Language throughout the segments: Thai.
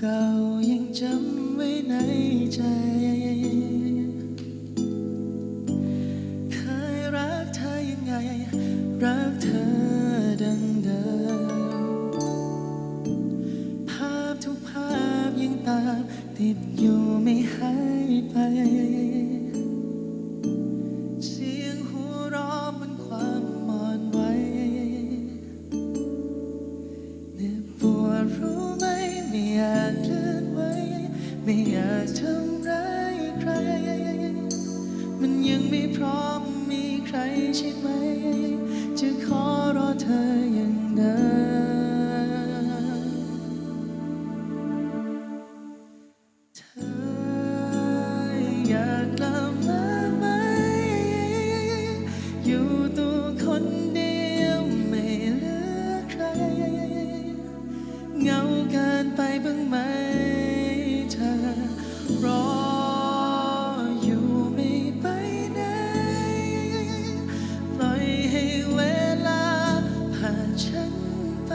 เก่ายังจำไว้ในใจ เคยรักเธอยังไง รักเธอดังเดิม ภาพทุกภาพยังตามติดอยู่ ไม่อยากทำร้ายใคร มันยังไม่พร้อมมีใครใช่ไหม จะขอรอเธอ ฉันไป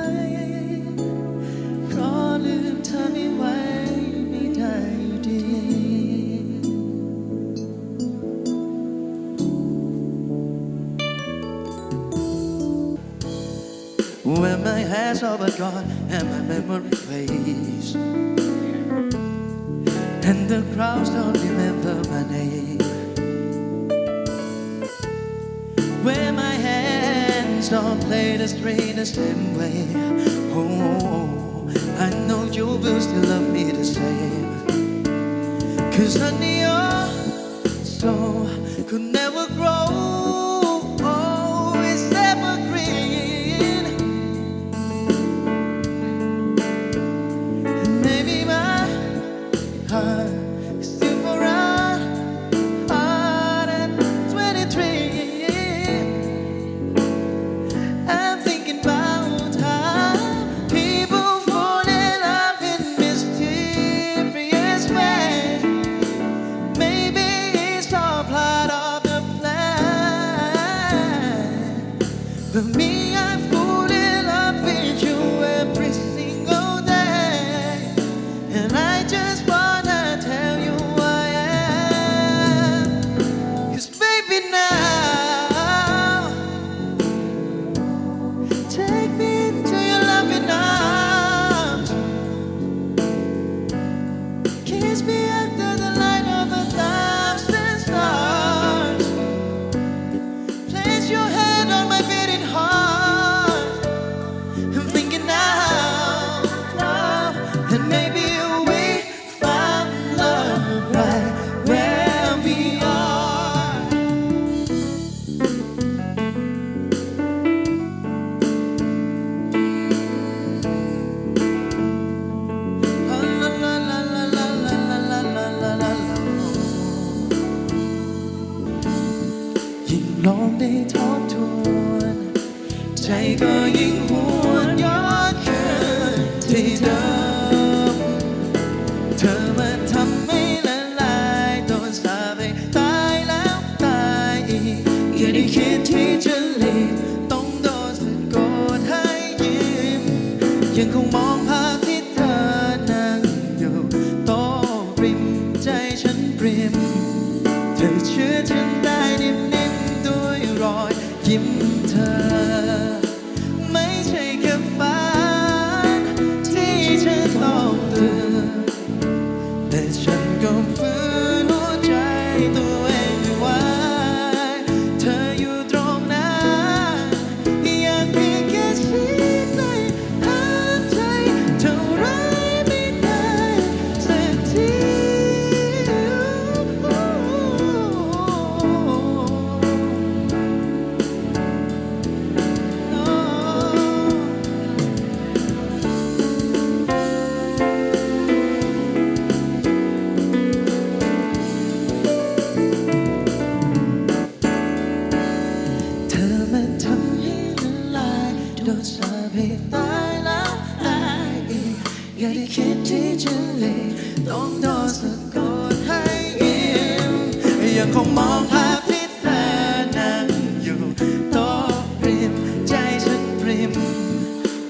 เพราะลืมเธอไม่ไหวไม่ได้อยู่ดี When my hands are but gone and my memory fades And the crowds don't remember my name Hands don't play the string the same way. Oh, I know you will still love me the same. Cause honey, your soul could never grow. Oh, it's evergreen. And maybe my heart the meaning. งลองได้ทบทวน ใจก็ยิ่งหวนย้อนคืนที่เดิมเธอมาทำให้ละลายโดนสาปตายแล้วตายอีกอย่ได้คิดที่จะหลีกต้องโดนสะกดให้ยิ้มยังคงมอง ยิ้มเธอ ไม่ใช่แค่ฝันที่ฉันต้องเตือนแต่ฉันก็ฝืน ตายแล้วตายอีกอย่าได้คิดที่จะเลีต้องโอนสะกดให้อิ่มยังคงมองภาพที่เธอนั่งอยู่โต๊ะริม ใจฉันริม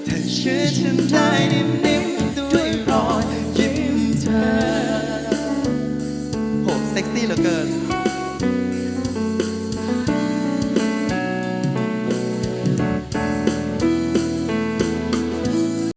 เธอชื่อฉันได้นิ่มๆด้วยรอยยิ้มเธอโหเซ็กซี่เหลือเกิน